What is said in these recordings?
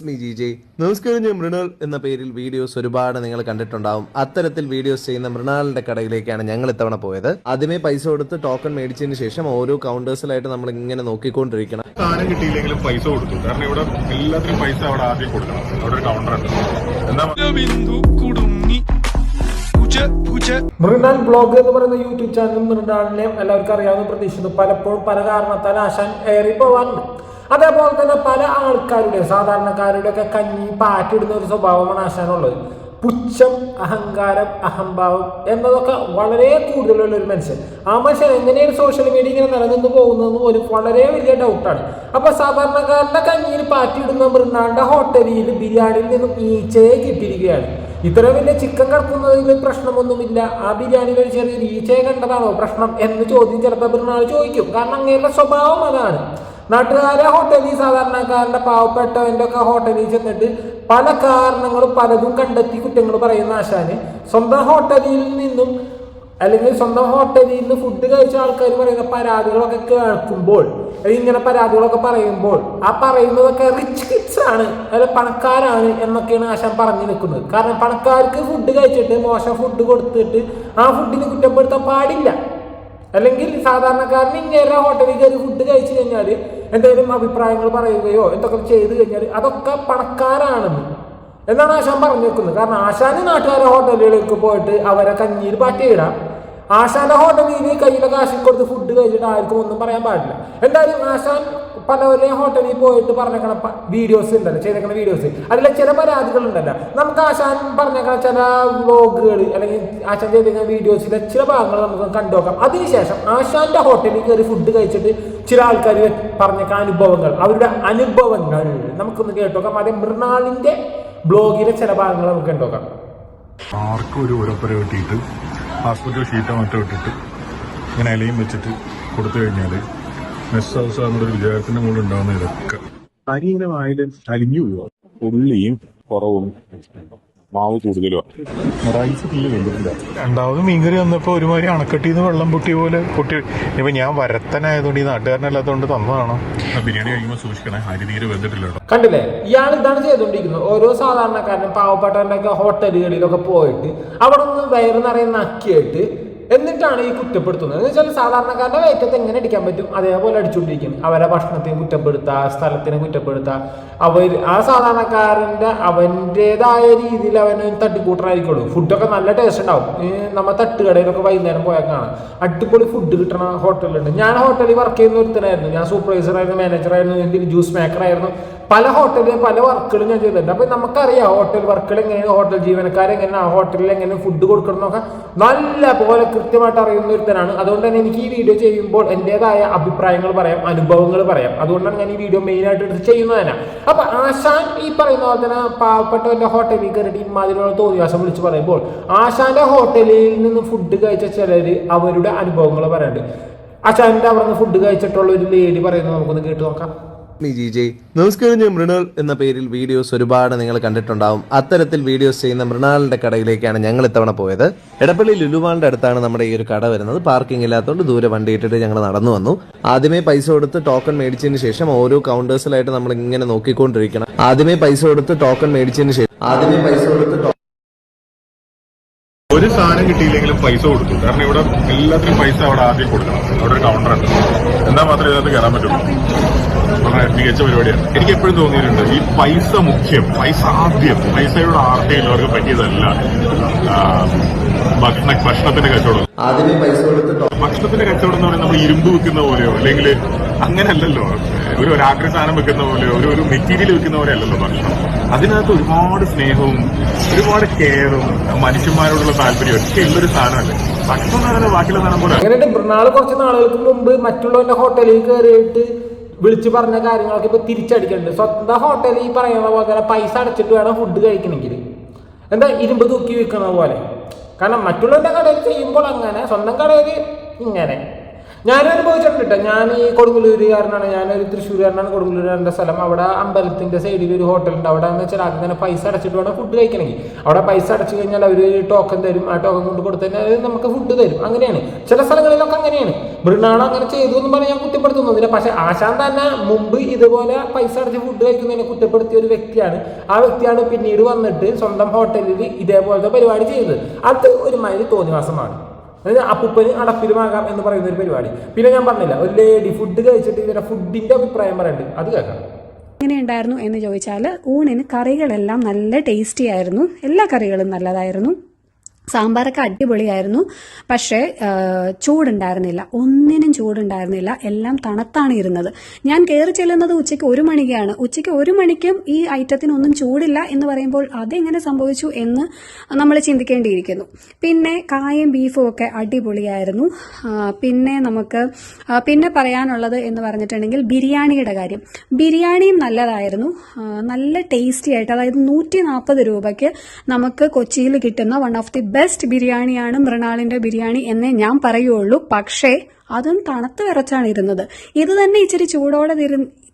It's me G J. നമസ്കാരം ഞാൻ മൃണാൾ എന്ന പേരിൽ വീഡിയോസ് ഒരുപാട് നിങ്ങൾ കണ്ടിട്ടുണ്ടാവും. അത്തരത്തിൽ വീഡിയോസ് ചെയ്യുന്ന മൃണാളിന്റെ കടയിലേക്കാണ് ഞങ്ങൾ ഇത്തവണ പോയത്. ആദ്യമേ പൈസ കൊടുത്ത് ടോക്കൺ മേടിച്ചതിന് ശേഷം ഓരോ കൗണ്ടേഴ്സിലായിട്ട് നമ്മൾ ഇങ്ങനെ നോക്കിക്കൊണ്ടിരിക്കണം. സാധനം കിട്ടിയില്ലെങ്കിലും പൈസ കൊടുത്തു. കാരണം ഇവിടെ എല്ലാത്തിനും പൈസ അവിടെ ആദ്യം കൊടുക്കണം. അവിടെ ഒരു കൗണ്ടർ ഉണ്ട്. എന്താ ബിന്ദു കുടുങ്ങി. പൂച്ച പൂച്ച മൃണാൽ ബ്ലോഗ് എന്ന് പറയുന്ന യൂട്യൂബ് ചാനൽ മൃണാളിനെയും എല്ലാവർക്കും അറിയാവുന്ന പ്രതീക്ഷിക്കുന്നു. പലപ്പോഴും പല കാരണത്താൽ ആശാൻ ഏറി പോവാറുണ്ട് അതേപോലെ തന്നെ പല ആൾക്കാരുടെ സാധാരണക്കാരുടെ ഒക്കെ കഞ്ഞി പാറ്റിടുന്ന ഒരു സ്വഭാവമാണ് ആശാനുള്ളത്. പുച്ഛം അഹങ്കാരം അഹംഭാവം എന്നതൊക്കെ വളരെ കൂടുതലുള്ള ഒരു മനുഷ്യൻ. ആ മനുഷ്യൻ എങ്ങനെയാണ് സോഷ്യൽ മീഡിയ ഇങ്ങനെ നിലനിന്ന് പോകുന്നതെന്ന് പോലും വളരെ വലിയ ഡൗട്ടാണ് അപ്പൊ സാധാരണക്കാരുടെ കഞ്ഞിയിൽ പാറ്റിയിടുന്ന മൃണാളിന്റെ ഹോട്ടലിൽ ബിരിയാണിയിൽ നിന്നും ഈച്ചയെ കിട്ടിയിരിക്കുകയാണ്. ഇത്ര വലിയ ചിക്കൻ കടക്കുന്നതിൽ പ്രശ്നമൊന്നുമില്ല. ആ ബിരിയാണി ഒരു ചെറിയ ഈച്ചയെ കണ്ടതാണോ പ്രശ്നം എന്ന് ചോദ്യം ചിലപ്പോൾ മൃണാൾ ചോദിക്കും. കാരണം അങ്ങനെയുള്ള സ്വഭാവം അതാണ്. നാട്ടുകാരെ ഹോട്ടലിൽ സാധാരണക്കാരന്റെ പാവപ്പെട്ടവന്റെ ഒക്കെ ഹോട്ടലിൽ ചെന്നിട്ട് പല കാരണങ്ങളും പലതും കണ്ടെത്തി കുറ്റങ്ങൾ പറയുന്ന ആശാന്. സ്വന്തം ഹോട്ടലിൽ നിന്നും അല്ലെങ്കിൽ സ്വന്തം ഹോട്ടലിൽ നിന്ന് ഫുഡ് കഴിച്ച ആൾക്കാർ പറയുന്ന പരാതികളൊക്കെ കേൾക്കുമ്പോൾ ഇങ്ങനെ പരാതികളൊക്കെ പറയുമ്പോൾ ആ പറയുന്നതൊക്കെ റിച്ച് കിഡ്സ് ആണ് അല്ലെ പണക്കാരാണ് എന്നൊക്കെയാണ് ആശാൻ പറഞ്ഞു നിൽക്കുന്നത്. കാരണം പണക്കാർക്ക് ഫുഡ് കഴിച്ചിട്ട് മോശം ഫുഡ് കൊടുത്തിട്ട് ആ ഫുഡിന് കുറ്റപ്പെടുത്താൻ പാടില്ല. അല്ലെങ്കിൽ സാധാരണക്കാരന് ഇങ്ങനെ ഹോട്ടലിൽ കയറി ഫുഡ് കഴിച്ചു കഴിഞ്ഞാൽ എന്തെങ്കിലും അഭിപ്രായങ്ങൾ പറയുകയോ എന്തൊക്കെ ചെയ്തു കഴിഞ്ഞാൽ അതൊക്കെ പണക്കാരാണെന്ന്. എന്നാണ് ആശാൻ പറഞ്ഞു വെക്കുന്നത് കാരണം ആശാന് നാട്ടുകാരെ ഹോട്ടലുകളിലേക്ക് പോയിട്ട് അവരെ കഞ്ഞിയിൽ പാറ്റിയിടാം. ആശാന്റെ ഹോട്ടലിൽ കയ്യിലെ കാശിൽ കൊടുത്ത് ഫുഡ് കഴിച്ചിട്ട് ആർക്കും ഒന്നും പറയാൻ പാടില്ല. എന്തായാലും ആശാൻ പലവരുടെയും ഹോട്ടലിൽ പോയിട്ട് പറഞ്ഞേക്കണ വീഡിയോസ് ഉണ്ടല്ലോ ചെയ്തേക്കണ വീഡിയോസ് അതിലെ ചില പരാതികൾ ഉണ്ടല്ലോ. നമുക്ക് ആശാൻ പറഞ്ഞേക്കണ ചില വ്ലോഗുകൾ അല്ലെങ്കിൽ ആശാൻ ചെയ്തേക്കുന്ന വീഡിയോസിലെ ചില ഭാഗങ്ങൾ നമുക്ക് കണ്ടുനോക്കാം അതിനുശേഷം ആശാന്റെ ഹോട്ടലിൽ കയറി ഫുഡ് കഴിച്ചിട്ട് ചില ആൾക്കാർ പറഞ്ഞേക്കണ അനുഭവങ്ങൾ അവരുടെ അനുഭവങ്ങൾ നമുക്കൊന്ന് കേട്ടോക്കാം അതേ മൃണാളിന്റെ ബ്ലോഗിലെ ചില ഭാഗങ്ങൾ നമുക്ക് കണ്ടുനോക്കാം ആർക്കും ഒരു ഉറപ്പര കിട്ടിയിട്ട് ഹോസ്പിറ്റൽ ഷീറ്റോ മറ്റോ ഇട്ടിട്ട് ഇങ്ങനെ ഇലയും വെച്ചിട്ട് കൊടുത്തു കഴിഞ്ഞാൽ മെസ് ഹൗസ് എന്നൊരു വിചാരത്തിന്റെ മുകളിൽ ഉണ്ടാവുന്ന ഇതൊക്കെ. അരി ഇങ്ങനെ വായിൽ അലിഞ്ഞു പോവുക ഉള്ളിയും കുറവും മാവ് കൂടുതലുമാണ് റൈസ് വെന്തിട്ടില്ല. രണ്ടാമത് മീൻകറി വന്നപ്പോൾ ഒരുമാതിരി അണക്കെട്ടിന്ന് വെള്ളം പൊട്ടി പോലെ പൊട്ടി. ഇപ്പൊ ഞാൻ വരത്തനായതുകൊണ്ട് ഈ നാട്ടുകാരനല്ലാത്തതുകൊണ്ട് തന്നതാണോ. ബിരിയാണി കഴിക്കുമ്പോൾ സൂക്ഷിക്കണേ. അരി തീരെ വെന്തിട്ടില്ല കണ്ടില്ലേ? ഇയാൾ ഇതാണ് ചെയ്തുകൊണ്ടിരിക്കുന്നത് ഓരോ സാധാരണക്കാരനും പാവപ്പെട്ടവന്റെ ഹോട്ടലുകളിലൊക്കെ പോയിട്ട് അവിടെ നിന്ന് വയറ് നിറയെ നക്കിയിട്ട് എന്നിട്ടാണ് ഈ കുറ്റപ്പെടുത്തുന്നത്. എന്ന് വെച്ചാൽ സാധാരണക്കാരുടെ വേറ്റത്തെ എങ്ങനെ അടിക്കാൻ പറ്റും? അതേപോലെ അടിച്ചുകൊണ്ടിരിക്കും. അവരെ ഭക്ഷണത്തിന് കുറ്റപ്പെടുത്തുക സ്ഥലത്തിനെ കുറ്റപ്പെടുത്തുക അവർ ആ സാധാരണക്കാരന്റെ അവന്റെതായ രീതിയിൽ അവന് തട്ടിക്കൂട്ടനായിരിക്കുള്ളൂ ഫുഡൊക്കെ നല്ല ടേസ്റ്റ് ഉണ്ടാവും. ഈ നമ്മ തട്ടുകടയിലൊക്കെ വൈകുന്നേരം പോയാൽ കാണാം. അടിപൊളി ഫുഡ് കിട്ടണ ഹോട്ടലുണ്ട് ഞാൻ ഹോട്ടലിൽ വർക്ക് ചെയ്യുന്ന ഒരുത്തനായിരുന്നു. ഞാൻ സൂപ്പർവൈസറായിരുന്നു മാനേജറായിരുന്നു എന്തിന് ജ്യൂസ് മേക്കർ ആയിരുന്നു. പല ഹോട്ടലിൽ പല വർക്കുകളും ഞാൻ ചെയ്തിട്ടുണ്ട്. അപ്പൊ നമുക്കറിയാം ഹോട്ടൽ വർക്കുകൾ എങ്ങനെയാണ് ഹോട്ടൽ ജീവനക്കാർ എങ്ങനെയാണ് ഹോട്ടലിൽ എങ്ങനെ ഫുഡ് കൊടുക്കണം എന്നൊക്കെ നല്ല പോലെ കൃത്യമായിട്ട് അറിയുന്ന ഒരുത്തനാണ്. അതുകൊണ്ട് തന്നെ എനിക്ക് ഈ വീഡിയോ ചെയ്യുമ്പോൾ എന്റെതായ അഭിപ്രായങ്ങൾ പറയാം അനുഭവങ്ങൾ പറയാം. അതുകൊണ്ടാണ് ഞാൻ ഈ വീഡിയോ മെയിൻ ആയിട്ട് എടുത്ത് ചെയ്യുന്നത് തന്നെ. അപ്പൊ ആശാൻ ഈ പറയുന്ന പോലെ തന്നെ പാവപ്പെട്ടവന്റെ ഹോട്ടലിൽ കയറിയിട്ട് ഇമാതിരിയുള്ള തോന്നിവാസം വിളിച്ച് പറയുമ്പോൾ ആശാന്റെ ഹോട്ടലിൽ നിന്ന് ഫുഡ് കഴിച്ച ചിലര് അവരുടെ അനുഭവങ്ങൾ പറയുന്നുണ്ട് ആശാന്റെ അവിടെ നിന്ന് ഫുഡ് കഴിച്ചിട്ടുള്ള ഒരു ലേഡി പറയുന്നത് നമുക്കൊന്ന് കേട്ട് നോക്കാം. ജി ജെ നമസ്കാരം ഞാൻ മൃണാൾ എന്ന പേരിൽ വീഡിയോസ് ഒരുപാട് നിങ്ങൾ കണ്ടിട്ടുണ്ടാവും. അത്തരത്തിൽ വീഡിയോസ് ചെയ്യുന്ന മൃണാളിന്റെ കടയിലേക്കാണ് ഞങ്ങൾ ഇത്തവണ പോയത്. എടപ്പള്ളി ലുലുമാളിന്റെ അടുത്താണ് നമ്മുടെ ഈ ഒരു കട വരുന്നത്. പാർക്കിംഗ് ഇല്ലാത്തതുകൊണ്ട് ദൂരെ വണ്ടി ഇട്ടിട്ട് ഞങ്ങൾ നടന്നു വന്നു. ആദ്യമേ പൈസ കൊടുത്ത് ടോക്കൺ മേടിച്ചതിന് ശേഷം ഓരോ കൗണ്ടേഴ്സിലായിട്ട് നമ്മൾ ഇങ്ങനെ നോക്കിക്കൊണ്ടിരിക്കണം. ആദ്യമേ പൈസ കൊടുത്ത് ടോക്കൺ മേടിച്ചതിന് ശേഷം ആദ്യമേ പൈസ കൊടുത്ത് ഒരു സാധനം കിട്ടിയില്ലെങ്കിലും പൈസ കൊടുത്തു. കാരണം ഇവിടെ എല്ലാത്തിനും പൈസ അവിടെ ആദ്യം കൊടുക്കണം. അവിടെ ഒരു കൗണ്ടർ ഉണ്ട്. എന്നാൽ മാത്രമേ ഇതിനകത്ത് കയറാൻ പറ്റുള്ളൂ? വളരെ മികച്ച പരിപാടിയാണ്. എനിക്ക് എപ്പോഴും തോന്നിയിട്ടുണ്ട് ഈ പൈസ മുഖ്യം പൈസ ആദ്യം. പൈസയുടെ ആർത്തിയുള്ളവർക്ക് പറ്റിയതല്ല. ഭക്ഷണ ഭക്ഷണത്തിന്റെ കച്ചവടം. ആദ്യമേ പൈസ കൊടുത്ത് ഭക്ഷണത്തിന്റെ കച്ചവടം എന്ന് പറയുന്നത് നമ്മൾ ഇരുമ്പ് വെക്കുന്ന പോലെയോ അല്ലെങ്കിൽ അങ്ങനെയല്ലല്ലോ. ഒരു ഒരാഗ്ര സാധനം വെക്കുന്ന പോലെയോ ഒരു ഒരു മെറ്റീരിയൽ വെക്കുന്ന പോലെ അല്ലല്ലോ ഭക്ഷണം. അതിനകത്ത് ഒരുപാട് സ്നേഹവും ഒരുപാട് കെയറും മനുഷ്യന്മാരോടുള്ള താല്പര്യം ഒക്കെ ഉള്ളൊരു സാധനമല്ലേ. ഭക്ഷണം എന്ന് പറയുന്നത് ബാക്കിയുള്ള സാധനം പോലെ. മൃണാൾ കുറച്ച് നാളുകൾക്ക് മുമ്പ് മറ്റുള്ളവന്റെ ഹോട്ടലിൽ കയറിയിട്ട് വിളിച്ചു പറഞ്ഞ കാര്യങ്ങളൊക്കെ ഇപ്പൊ തിരിച്ചടിക്കുന്നുണ്ട് സ്വന്തം ഹോട്ടലിൽ ഈ പറയുന്ന പോലെ തന്നെ പൈസ അടച്ചിട്ട് വേണം ഫുഡ് കഴിക്കണമെങ്കിൽ എന്താ ഇരുമ്പ് തൂക്കി വെക്കുന്ന പോലെ? കാരണം മറ്റുള്ളവരുടെ കടയിൽ ചെയ്യുമ്പോൾ അങ്ങനെ സ്വന്തം കടയിൽ ഇങ്ങനെ. കേട്ടോ ഞാൻ ഈ കൊടുങ്ങല്ലൂരുകാരനാണ്. ഞാനൊരു തൃശ്ശൂരുകാരനാണ് കൊടുങ്ങല്ലൂരുകാരന്റെ സ്ഥലം. അവിടെ അമ്പലത്തിന്റെ സൈഡിൽ ഒരു ഹോട്ടലുണ്ട് അവിടെ എന്ന് വെച്ചാൽ ആദ്യം തന്നെ പൈസ അടച്ചിട്ട് വേണം ഫുഡ് കഴിക്കണമെങ്കിൽ. അവിടെ പൈസ അടച്ചു കഴിഞ്ഞാൽ അവർ ടോക്കൺ തരും. ആ ടോക്കൺ കൊണ്ട് കൊടുത്തു കഴിഞ്ഞാൽ നമുക്ക് ഫുഡ് തരും. അങ്ങനെയാണ്. ചില സ്ഥലങ്ങളിലൊക്കെ അങ്ങനെയാണ്. മൃണാണ് അങ്ങനെ ചെയ്തു എന്ന് പറഞ്ഞാൽ ഞാൻ കുറ്റപ്പെടുത്തുന്നില്ല പക്ഷെ ആശാൻ തന്നെ മുമ്പ് ഇതുപോലെ പൈസ അടച്ച് ഫുഡ് കഴിക്കുന്നതിനെ കുറ്റപ്പെടുത്തിയ ഒരു വ്യക്തിയാണ്. ആ വ്യക്തിയാണ് പിന്നീട് വന്നിട്ട് സ്വന്തം ഹോട്ടലിൽ ഇതേപോലത്തെ പരിപാടി ചെയ്തത് അത് ഒരുമാതിരി തോന്നിവാസമാണ്. അതായത് അപ്പുപ്പന് അടപ്പിലുമാകാം എന്ന് പറയുന്ന ഒരു പരിപാടി. പിന്നെ ഞാൻ പറഞ്ഞില്ല ഒരു ലേഡി ഫുഡ് കഴിച്ചിട്ട് ഇവരെ ഫുഡിന്റെ അഭിപ്രായം പറയുന്നുണ്ട് അത് കേൾക്കാം. എങ്ങനെ ഉണ്ടായിരുന്നു എന്ന് ചോദിച്ചാൽ ഊണിന് കറികളെല്ലാം നല്ല ടേസ്റ്റി ആയിരുന്നു. എല്ലാ കറികളും നല്ലതായിരുന്നു. സാമ്പാറൊക്കെ അടിപൊളിയായിരുന്നു. പക്ഷേ ചൂടുണ്ടായിരുന്നില്ല. ഒന്നിനും ചൂടുണ്ടായിരുന്നില്ല. എല്ലാം തണുത്താണ് ഇരുന്നത്. ഞാൻ കയറി ചെല്ലുന്നത് ഉച്ചയ്ക്ക് ഒരു മണിക്കാണ്. ഉച്ചയ്ക്ക് ഒരു മണിക്കും ഈ ഐറ്റത്തിനൊന്നും ചൂടില്ല എന്ന് പറയുമ്പോൾ അതെങ്ങനെ സംഭവിച്ചു എന്ന് നമ്മൾ ചിന്തിക്കേണ്ടിയിരിക്കുന്നു. പിന്നെ കായും ബീഫും ഒക്കെ അടിപൊളിയായിരുന്നു. പിന്നെ നമുക്ക് പിന്നെ പറയാനുള്ളത് എന്ന് പറഞ്ഞിട്ടുണ്ടെങ്കിൽ ബിരിയാണിയുടെ കാര്യം. ബിരിയാണിയും നല്ലതായിരുന്നു. നല്ല ടേസ്റ്റി ആയിട്ട് അതായത് നൂറ്റി രൂപയ്ക്ക് നമുക്ക് കൊച്ചിയിൽ കിട്ടുന്ന വൺ ഓഫ് ദി ബെസ്റ്റ് ബിരിയാണിയാണ് മൃണാളിന്റെ ബിരിയാണി എന്നേ ഞാൻ പറയുള്ളൂ. പക്ഷേ അതും തണുത്ത് വിറച്ചാണ് ഇരുന്നത്. ഇത് തന്നെ ഇച്ചിരി ചൂടോടെ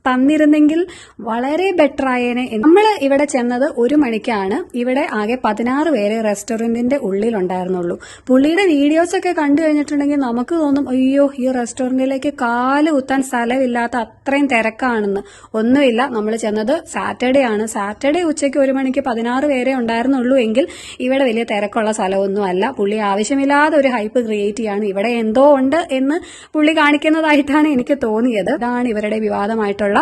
തന്നിരുന്നെങ്കിൽ വളരെ ബെറ്റർ ആയേനെ നമ്മൾ ഇവിടെ ചെന്നത് ഒരു മണിക്കാണ്. ഇവിടെ ആകെ പതിനാറ് പേരെ റെസ്റ്റോറന്റിന്റെ ഉള്ളിലുണ്ടായിരുന്നുള്ളൂ. പുള്ളിയുടെ വീഡിയോസ് ഒക്കെ കണ്ടു കഴിഞ്ഞിട്ടുണ്ടെങ്കിൽ നമുക്ക് തോന്നും അയ്യോ ഈ റെസ്റ്റോറന്റിലേക്ക് കാൽ കുത്താൻ സ്ഥലമില്ലാത്ത അത്രയും തിരക്കാണെന്ന്. ഒന്നുമില്ല. നമ്മൾ ചെന്നത് സാറ്റർഡേ ആണ്. സാറ്റർഡേ ഉച്ചയ്ക്ക് ഒരു മണിക്ക് പതിനാറ് പേരെ ഉണ്ടായിരുന്നുള്ളൂ എങ്കിൽ ഇവിടെ വലിയ തിരക്കുള്ള സ്ഥലമൊന്നും അല്ല പുള്ളി ആവശ്യമില്ലാതെ ഒരു ഹൈപ്പ് ക്രിയേറ്റ് ചെയ്യാണ്. ഇവിടെ എന്തോ ഉണ്ട് എന്ന് പുള്ളി കാണിക്കുന്നതായിട്ടാണ് എനിക്ക് തോന്നിയത്. ഇതാണ് ഇവരുടെ വിവാദമായിട്ടുള്ള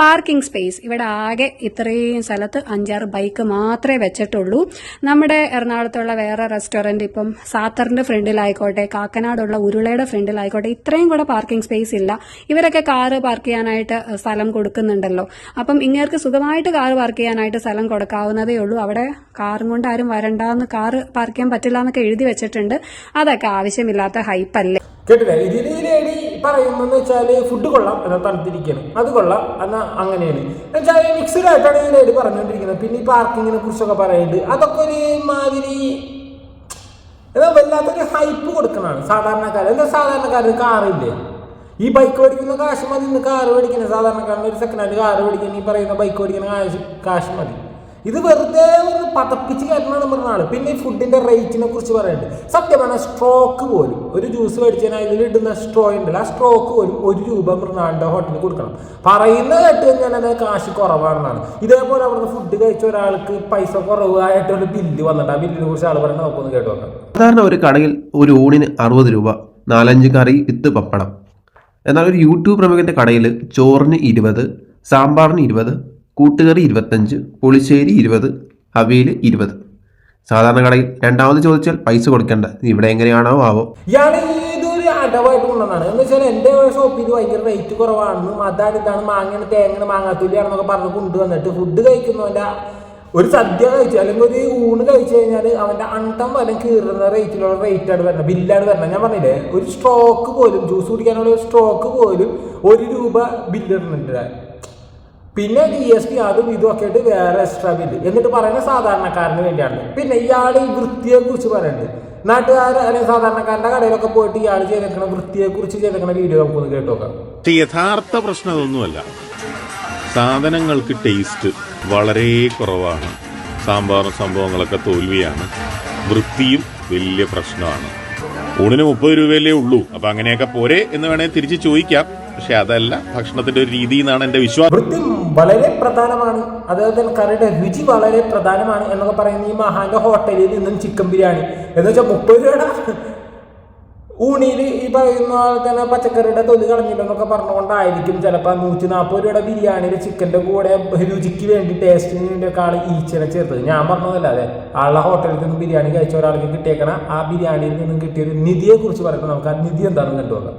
പാർക്കിംഗ് സ്പേസ്. ഇവിടെ ആകെ ഇത്രയും സ്ഥലത്ത് അഞ്ചാറ് ബൈക്ക് മാത്രമേ വെച്ചിട്ടുള്ളൂ. നമ്മുടെ എറണാകുളത്തുള്ള വേറെ റെസ്റ്റോറന്റ് ഇപ്പം സാത്തറിന്റെ ഫ്രണ്ടിലായിക്കോട്ടെ കാക്കനാടുള്ള ഉരുളയുടെ ഫ്രണ്ടിലായിക്കോട്ടെ ഇത്രയും കൂടെ പാർക്കിംഗ് സ്പേസ് ഇല്ല. ഇവരൊക്കെ കാറ് പാർക്ക് ചെയ്യാനായിട്ട് സ്ഥലം കൊടുക്കുന്നുണ്ടല്ലോ. അപ്പം ഇങ്ങേർക്ക് സുഖമായിട്ട് കാറ് പാർക്ക് ചെയ്യാനായിട്ട് സ്ഥലം കൊടുക്കാവുന്നതേ ഉള്ളൂ. അവിടെ കാറും കൊണ്ട് ആരും വരണ്ടാന്ന് കാറ് പാർക്ക് ചെയ്യാൻ പറ്റില്ല എന്നൊക്കെ എഴുതി വെച്ചിട്ടുണ്ട്. അതൊക്കെ ആവശ്യമില്ലാത്ത ഹൈപ്പല്ലേ? കേട്ടില്ലേ? ഇതിൽ ലേഡി പറയുന്നതെന്ന് വെച്ചാൽ ഫുഡ് കൊള്ളാം എന്നാൽ തണുത്തിരിക്കണം അത് കൊള്ളാം എന്നാൽ അങ്ങനെയാണ്. എന്നുവെച്ചാൽ മിക്സ്ഡ് ആയിട്ടാണ് ഈ ലേഡി പറഞ്ഞുകൊണ്ടിരിക്കുന്നത് പിന്നെ ഈ പാർക്കിങ്ങിനെ കുറിച്ചൊക്കെ പറയുന്നുണ്ട് അതൊക്കെ ഒരു മാതിരി എന്നാ വല്ലാത്തൊരു ഹൈപ്പ് കൊടുക്കണതാണ് സാധാരണക്കാരൻ എന്താ സാധാരണക്കാരന് കാറില്ലേ ഈ ബൈക്ക് ഓടിക്കുന്ന കാശ് മതി ഇന്ന് കാറ് മേടിക്കുന്ന സാധാരണക്കാരൻ ഒരു സെക്കൻഡ് ഹാൻഡ് കാറ് മേടിക്കുന്ന ഈ പറയുന്ന ബൈക്ക് ഓടിക്കുന്ന കാശ് കാശ് മതി. ഇത് വെറുതെ ഒന്ന് പതപ്പിച്ച് കയറ്റണം പറഞ്ഞാണ് പിന്നെ ഈ ഫുഡിന്റെ റേറ്റിനെ കുറിച്ച് പറയുന്നുണ്ട് സത്യമാണ് സ്ട്രോക്ക് പോലും. ഒരു ജ്യൂസ് മേടിച്ചാൽ അതിൽ ഇടുന്ന സ്ട്രോ ഉണ്ടല്ലോ ആ സ്ട്രോക്ക് പോലും ഒരു രൂപ മൃണാളിന്റെ ഹോട്ടലിൽ കൊടുക്കണം. പറയുന്ന കേട്ട് കഴിഞ്ഞാൽ അത് കാശ് കുറവാണെന്നാണ്. ഇതേപോലെ അവിടുന്ന് ഫുഡ് കഴിച്ച ഒരാൾക്ക് പൈസ കുറവായിട്ടൊരു ബില്ല് വന്നിട്ട് ആ ബില്ലിനെ കുറിച്ച് ആൾ പറയുന്നത് നമുക്കൊന്ന് കേട്ട് നോക്കാം. സാധാരണ ഒരു കടയിൽ ഒരു ഊണിന് അറുപത് രൂപ നാലഞ്ച് കറി വിത്ത് പപ്പടം. എന്നാൽ ഒരു യൂട്യൂബ് പ്രമുഖന്റെ കടയിൽ ചോറിന് ഇരുപത് സാമ്പാറിന് ഇരുപത് കൂട്ടുകറി ഇരുപത്തഞ്ച് പുളിശ്ശേരി ഇരുപത് അവിയൽ ഇരുപത്. സാധാരണ കടയിൽ രണ്ടാമത് ചോദിച്ചാൽ പൈസ കൊടുക്കണ്ട. ഇവിടെ എങ്ങനെയാണോ ആവോ. ഇതൊരു അടവായിട്ട് കൊണ്ടുവന്നാണ്. എന്ന് വെച്ചാൽ എന്റെ ഷോപ്പിൽ ഭയങ്കര റേറ്റ് കുറവാണെന്നും അതാണ് ഇതാണ്. മാങ്ങയാണ് തേങ്ങയാണ് മാങ്ങാത്തുല്യാണെന്നൊക്കെ പറഞ്ഞ് കൊണ്ടുവന്നിട്ട് ഫുഡ് കഴിക്കുന്നവന്റെ ഒരു സദ്യ കഴിച്ചു അല്ലെങ്കിൽ ഒരു ഊണ് കഴിച്ചു കഴിഞ്ഞാൽ അവന്റെ അണ്ടം വല്ലതും കീറുന്ന റേറ്റിലുള്ള റേറ്റാണ് വരണം ബില്ലാണ് വരണം ഞാൻ പറഞ്ഞില്ലേ ഒരു സ്ട്രോക്ക് പോലും ജ്യൂസ് കുടിക്കാനുള്ള ഒരു സ്ട്രോക്ക് പോലും ഒരു രൂപ ബില്ല് ഇടുന്നുണ്ട്. പിന്നെ ജി എസ് ടി അതും ഇതും ഒക്കെ ആയിട്ട് വേറെ എക്സ്ട്രാ ബില്ല് എന്നിട്ട് പറയുന്നത് സാധാരണക്കാരന് വേണ്ടിയാണ്. പിന്നെ ഇയാൾ ഈ വൃത്തിയെ കുറിച്ച് പറയുന്നുണ്ട്. നാട്ടുകാർ അല്ലെങ്കിൽ സാധാരണക്കാരന്റെ കടയിലൊക്കെ പോയിട്ട് ഇയാൾ ചെയ്തേക്കണ വൃത്തിയെ കുറിച്ച് ചെയ്തേക്കണ വീഡിയോ നമുക്കൊന്ന് കേട്ടു നോക്കാം പക്ഷെ യഥാർത്ഥ പ്രശ്നം അതൊന്നുമല്ല സാധനങ്ങൾക്ക് ടേസ്റ്റ് വളരെ കുറവാണ്. സാമ്പാറും സംഭവങ്ങളൊക്കെ തോൽവിയാണ്. വൃത്തിയും വലിയ പ്രശ്നമാണ്. ഊണിന് മുപ്പത് രൂപയല്ലേ ഉള്ളൂ. അപ്പൊ അങ്ങനെയൊക്കെ പോരെ എന്ന് വേണേൽ തിരിച്ചു ചോദിക്കാം. പക്ഷെ അതല്ല ഭക്ഷണത്തിന്റെ ഒരു രീതി എന്നാണ് എന്റെ വിശ്വാസം വൃത്തി വളരെ പ്രധാനമാണ്. അതേപോലെ കറിയുടെ രുചി വളരെ പ്രധാനമാണ് എന്നൊക്കെ പറയുന്ന ഈ മഹാന്റെ ഹോട്ടലിൽ നിന്നും ചിക്കൻ ബിരിയാണി എന്ന് വെച്ചാൽ മുപ്പത് രൂപയുടെ ഊണിയിൽ ഈ പറയുന്ന തന്നെ പച്ചക്കറിയുടെ തൊലി കളഞ്ഞില്ലെന്നൊക്കെ പറഞ്ഞുകൊണ്ടായിരിക്കും ചിലപ്പോൾ നൂറ്റി നാൽപ്പത് രൂപയുടെ ബിരിയാണിയിൽ ചിക്കന്റെ കൂടെ രുചിക്ക് വേണ്ടി ടേസ്റ്റിന് വേണ്ടിയൊക്കെ ആൾ ഈച്ചനെ ചേർത്തത്. ഞാൻ പറഞ്ഞതല്ലാതെ ആളുടെ ഹോട്ടലിൽ നിന്ന് ബിരിയാണി കഴിച്ച ഒരാൾക്ക് കിട്ടിയേക്കണ ആ ബിരിയാണിയിൽ നിന്നും കിട്ടിയൊരു നിധിയെക്കുറിച്ച് പറയുമ്പോൾ നമുക്ക് ആ നിധി എന്താണെന്ന് കണ്ടുപോകാം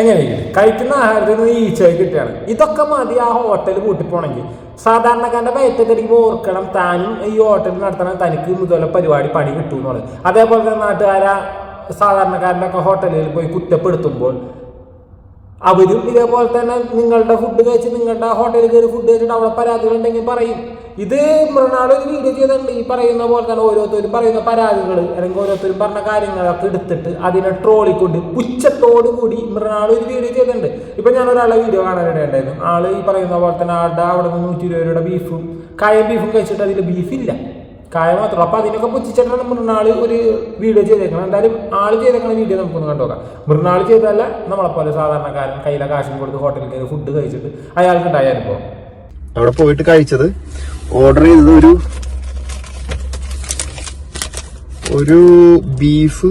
എങ്ങനെയാണ് കഴിക്കുന്ന ആഹാരത്തിൽ നിന്ന് ഈച്ചയായി കിട്ടുകയാണ്. ഇതൊക്കെ മതി ആ ഹോട്ടൽ കൂട്ടിപ്പോണെങ്കിൽ സാധാരണക്കാരന്റെ വയറ്റത്തിലേക്ക് ഓർക്കണം താനും ഈ ഹോട്ടൽ നടത്തണം തനിക്ക് ഇതുപോലെ പരിപാടി പണി കിട്ടും എന്നുള്ളത് അതേപോലെ തന്നെ നാട്ടുകാരാ സാധാരണക്കാരന്റെ ഒക്കെ ഹോട്ടലിൽ പോയി കുറ്റപ്പെടുത്തുമ്പോൾ അവരും ഇതേപോലെ തന്നെ നിങ്ങളുടെ ഫുഡ് കഴിച്ച് നിങ്ങളുടെ ഹോട്ടലിൽ കയറി ഫുഡ് കഴിച്ചിട്ട് അവിടെ പരാതികളുണ്ടെങ്കിൽ പറയും. ഇത് മൃണാൾ ഒരു വീഡിയോ ചെയ്തിട്ടുണ്ട്. ഈ പറയുന്ന പോലെ തന്നെ ഓരോരുത്തരും പറയുന്ന പരാതികൾ അല്ലെങ്കിൽ ഓരോരുത്തരും പറഞ്ഞ കാര്യങ്ങളൊക്കെ എടുത്തിട്ട് അതിനെ ട്രോളിക്കൊണ്ട് പുച്ഛത്തോടു കൂടി മൃണാൾ ഒരു വീഡിയോ ചെയ്തിട്ടുണ്ട്. ഇപ്പം ഞാൻ ഒരാളെ വീഡിയോ കാണാനിടയുണ്ടായിരുന്നു. ആൾ ഈ പറയുന്ന പോലെ തന്നെ ആളുടെ അവിടെ നിന്ന് നൂറ്റി ഇരുപത് രൂപയുടെ ബീഫും കായ ബീഫും കഴിച്ചിട്ട് അതിൽ ബീഫില്ല കായ മാത്രം അപ്പൊ അതിനൊക്കെ പുച്ഛിച്ചിട്ടാണ് മൃണാൾ ഒരു വീഡിയോ ചെയ്തേക്കണം എന്തായാലും ആൾ ചെയ്തേക്കണ വീഡിയോ നമുക്കൊന്ന് കണ്ടുനോക്കാം മൃണാൾ ചെയ്തതല്ല നമ്മളെപ്പോലെ സാധാരണക്കാരൻ കയ്യിലെ കാശും കൊടുത്ത് ഹോട്ടലിൽ കയറി ഫുഡ് കഴിച്ചിട്ട് അയാൾക്ക് ഉണ്ടായ അനുഭവം അവിടെ പോയിട്ട് കഴിച്ചത് ഓർഡർ ചെയ്തത് ഒരു ഒരു ബീഫ്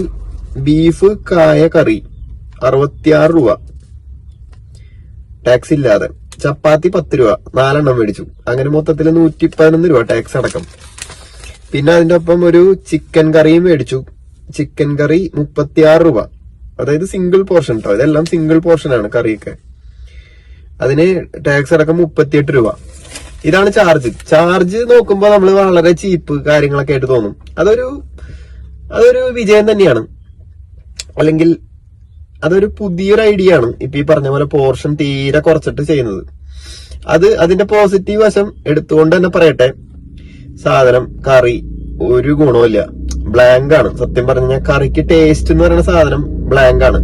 ബീഫ് കായ കറി. അറുപത്തിയാറ് രൂപ. ടാക്സ് ഇല്ലാതെ. ചപ്പാത്തി പത്ത് രൂപ. നാലെണ്ണം മേടിച്ചു. അങ്ങനെ മൊത്തത്തിൽ നൂറ്റി പതിനൊന്ന് രൂപ ടാക്സ് അടക്കം. പിന്നെ അതിന്റെ ഒപ്പം ഒരു ചിക്കൻ കറിയും മേടിച്ചു. ചിക്കൻ കറി മുപ്പത്തിയാറ് രൂപ. അതായത് സിംഗിൾ പോർഷൻ കേട്ടോ ഇതെല്ലാം സിംഗിൾ പോർഷൻ ആണ് കറിയൊക്കെ. അതിന് ടാക്സ് അടക്കം മുപ്പത്തിയെട്ട് രൂപ. ഇതാണ് ചാർജ് ചാർജ് നോക്കുമ്പോൾ നമ്മൾ വളരെ ചീപ്പ് കാര്യങ്ങളൊക്കെ ആയിട്ട് തോന്നും. അതൊരു അതൊരു വിജയം തന്നെയാണ്. അല്ലെങ്കിൽ അതൊരു പുതിയൊരു ഐഡിയ ആണ് ഇപ്പൊ ഈ പറഞ്ഞ പോലെ പോർഷൻ തീരെ കുറച്ചിട്ട് ചെയ്യുന്നത്. അത് അതിന്റെ പോസിറ്റീവ് വശം എടുത്തുകൊണ്ട് തന്നെ പറയട്ടെ. സാധനം കറി ഒരു ഗുണമില്ല ബ്ലാങ്ക് ആണ്. സത്യം പറഞ്ഞു കഴിഞ്ഞാൽ കറിക്ക് ടേസ്റ്റ് എന്ന് പറയുന്ന സാധനം ബ്ലാങ്ക് ആണ്.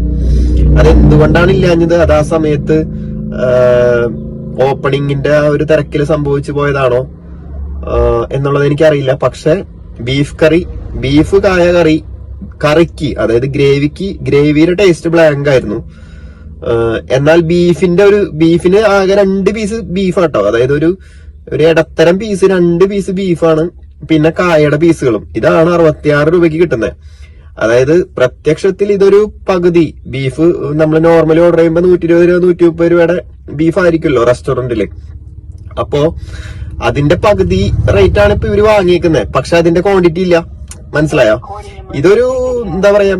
അത് എന്തുകൊണ്ടാണ് ഇല്ലാഞ്ഞത്? അത് ആ സമയത്ത് ഓപ്പണിങ്ങിന്റെ ആ ഒരു തിരക്കിൽ സംഭവിച്ചു പോയതാണോ? എന്നുള്ളത് എനിക്കറിയില്ല. പക്ഷെ ബീഫ് കറി ബീഫ് കായ കറി കറിക്ക് അതായത് ഗ്രേവിക്ക് ഗ്രേവിയുടെ ടേസ്റ്റ് ബ്ലാങ്ക് ആയിരുന്നു. എന്നാൽ ബീഫിന്റെ ഒരു ബീഫിന് ആകെ രണ്ട് പീസ് ബീഫ് കേട്ടോ അതായത് ഒരു ഒരു ഇടത്തരം പീസ് രണ്ട് പീസ് ബീഫാണ് പിന്നെ കായയുടെ പീസുകളും ഇതാണ് അറുപത്തിയാറ് രൂപയ്ക്ക് കിട്ടുന്നത് അതായത് പ്രത്യക്ഷത്തിൽ ഇതൊരു പകുതി. ബീഫ് നമ്മൾ നോർമലി ഓർഡർ ചെയ്യുമ്പോൾ നൂറ്റി ഇരുപത് രൂപ നൂറ്റി മുപ്പത് രൂപയുടെ ബീഫ് ആയിരിക്കുമല്ലോ റെസ്റ്റോറന്റിൽ അപ്പോ അതിന്റെ പകുതി റേറ്റ് ആണ് ഇപ്പൊ ഇവർ വാങ്ങിയേക്കുന്നത് പക്ഷെ അതിന്റെ ക്വാണ്ടിറ്റി ഇല്ല. മനസ്സിലായോ? ഇതൊരു എന്താ പറയാ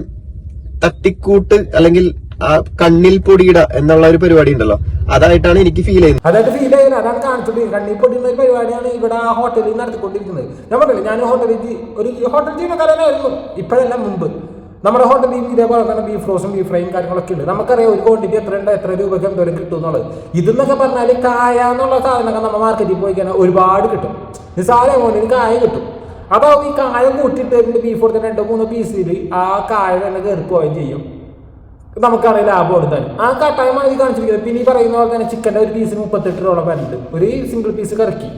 തട്ടിക്കൂട്ട് അല്ലെങ്കിൽ ആ കണ്ണിൽ പൊടിയിട എന്നുള്ള ഒരു പരിപാടി ഉണ്ടല്ലോ. അതായിട്ടാണ് എനിക്ക് ഫീൽ ചെയ്യുന്നത്. അതായത് ഫീൽ ചെയ്യില്ല അതാണ് കാണിച്ചത്. കണ്ണിൽ പൊടിയുന്ന ഒരു പരിപാടിയാണ് ഇവിടെ ആ ഹോട്ടലിൽ നടത്തിക്കൊണ്ടിരിക്കുന്നത്. ഞാൻ പറഞ്ഞില്ല ഞാൻ ഹോട്ടലിൽ ഒരു ഹോട്ടൽ ജീവനക്കാരനായിരുന്നു. ഇപ്പോഴല്ല മുമ്പ്. നമ്മുടെ ഹോട്ടലിൽ ഇതേപോലെ തന്നെ ബീഫ് റോസും ബീഫ് ഫ്രൈയും കാര്യങ്ങളൊക്കെ ഉണ്ട്. നമുക്കറിയാം ഒരു ക്വാണ്ടിറ്റി എത്ര ഉണ്ട് എത്ര രൂപയ്ക്ക് എന്തോരം കിട്ടും എന്നുള്ളത്. ഇതെന്നൊക്കെ പറഞ്ഞാൽ കായ എന്നുള്ള സാധനമൊക്കെ നമ്മൾ മാർക്കറ്റിൽ പോയി കഴിഞ്ഞാൽ ഒരുപാട് കിട്ടും. നിസ്സാര എമൗണ്ടിന് കായ കിട്ടും. അപ്പോൾ ഈ കായ കൂട്ടിയിട്ട് ബീഫ് കൊടുത്ത രണ്ടോ മൂന്നോ പീസിൽ ആ കായ തന്നെ കയറി പോവുകയും ചെയ്യും. നമുക്കറിയാം ലാഭം കൊടുത്താൽ. ആ കട്ടായമാണ് ഇത് കാണിച്ചിരിക്കുന്നത്. പിന്നെ ഈ പറയുന്ന പോലെ തന്നെ ചിക്കന്റെ ഒരു പീസിന് മുപ്പത്തെട്ട് രൂപ വരുന്നുണ്ട് ഒരു സിംഗിൾ പീസ് കറക്കി.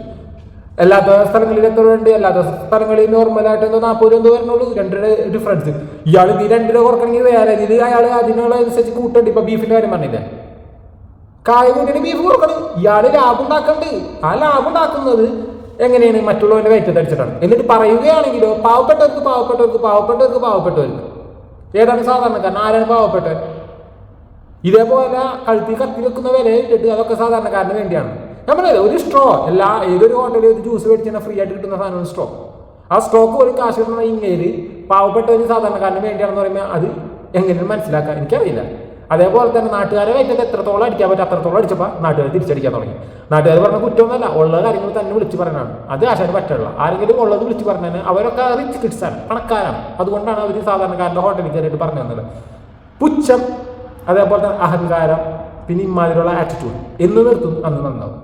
അല്ലാത്ത സ്ഥലങ്ങളിൽ എത്ര ഉണ്ട്? അല്ലാത്ത സ്ഥലങ്ങളിൽ നോർമലായിട്ട് എന്തോ നാൽപ്പത് രൂപ എന്തോ വരണുള്ളൂ രണ്ട് ഡിഫറൻസ് ഇയാൾ ഇത് രണ്ട് രൂപ കുറക്കണമെങ്കിൽ വേറെ ഇത് അയാൾ അതിനുള്ള അനുസരിച്ച് കൂട്ടുണ്ട്. ഇപ്പൊ ബീഫിന്റെ കാര്യം പറഞ്ഞില്ലേ? കായ കൂട്ടിന് ബീഫ് കൊടുക്കണം. ഇയാൾ ലാഭം ഉണ്ടാക്കണ്ട്. ആ ലാഭം ഉണ്ടാക്കുന്നത് എങ്ങനെയാണ്? മറ്റുള്ളവന്റെ വയറ്റത്ത് അടിച്ചിട്ടാണ് എന്നിട്ട് പറയുകയാണെങ്കിലോ പാവപ്പെട്ടവർക്ക് പാവപ്പെട്ടവർക്ക് പാവപ്പെട്ടവർക്ക് പാവപ്പെട്ടവർക്ക്. ഏതാണ് സാധാരണക്കാരൻ ആരാണ് പാവപ്പെട്ടവൻ? ഇതേപോലെ കഴുത്തി കത്തി വെക്കുന്ന വില ഇട്ടിട്ട് അതൊക്കെ സാധാരണക്കാരന് വേണ്ടിയാണ്. നമ്മളത് ഒരു സ്ട്രോ എല്ലാ ഏതൊരു ഹോട്ടലിൽ ഒരു ജ്യൂസ് മേടിച്ചാൽ ഫ്രീ ആയിട്ട് കിട്ടുന്ന സാധനമാണ് സ്ട്രോ ആ സ്ട്രോക്ക് ഒരു കാശ് കിട്ടുന്ന ഇങ്ങേര് പാവപ്പെട്ടവന് സാധാരണക്കാരന് വേണ്ടിയാണെന്ന് പറയുമ്പോൾ അത് എങ്ങനെയാണ് മനസ്സിലാക്കാൻ എനിക്കറിയില്ല. അതേപോലെ തന്നെ നാട്ടുകാരെ വൈറ്റത്ത് എത്രത്തോളം അടിക്കാൻ പറ്റും അത്രത്തോളം അടിച്ചപ്പോൾ നാട്ടുകാർ തിരിച്ചടിക്കാൻ തുടങ്ങി. നാട്ടുകാർ പറഞ്ഞ കുറ്റമൊന്നുമല്ല ഉള്ള കാര്യങ്ങൾ തന്നെ വിളിച്ച് പറയാനാണ് അത് ആശാന് പറ്റുള്ള ആരെങ്കിലും ഉള്ളത് വിളിച്ച് പറഞ്ഞാൽ അവരൊക്കെ റിച്ച് കിഡ്സാണ് പണക്കാരാണ്. അതുകൊണ്ടാണ് അവർ സാധാരണക്കാരന്റെ ഹോട്ടലിൽ കയറിയിട്ട് പറഞ്ഞു തന്നത്. പുച്ഛം അതേപോലെ തന്നെ അഹങ്കാരം പിന്നെ ഇമാതിരിയുള്ള ആറ്റിറ്റ്യൂഡ് എന്ന് നിർത്തും അന്ന് നന്നാവും.